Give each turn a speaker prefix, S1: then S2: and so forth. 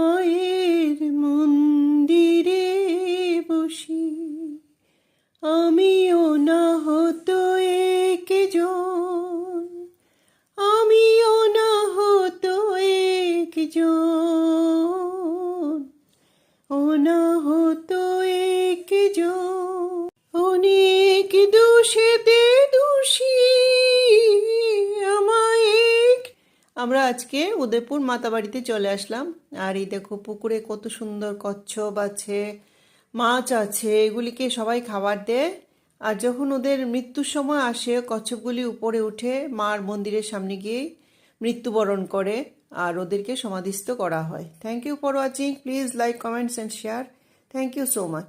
S1: মায়ের মন্দিরে বসি। আমিও না হতো একজন। আমিও না হতো একজন। ও না হতো আমরা আজকে উদয়পুর মাতাবাড়িতে চলে আসলাম। আর এই দেখো, পুকুরে কত সুন্দর কচ্ছপ আছে, মাছ আছে, এগুলিকে সবাই খাবার দেয়। আর যখন ওদের মৃত্যুর সময় আসে, কচ্ছপগুলি উপরে উঠে মার মন্দিরের সামনে গিয়ে মৃত্যুবরণ করে আর ওদেরকে সমাধিস্থ করা হয়। Thank you for watching please like comments and share thank you so much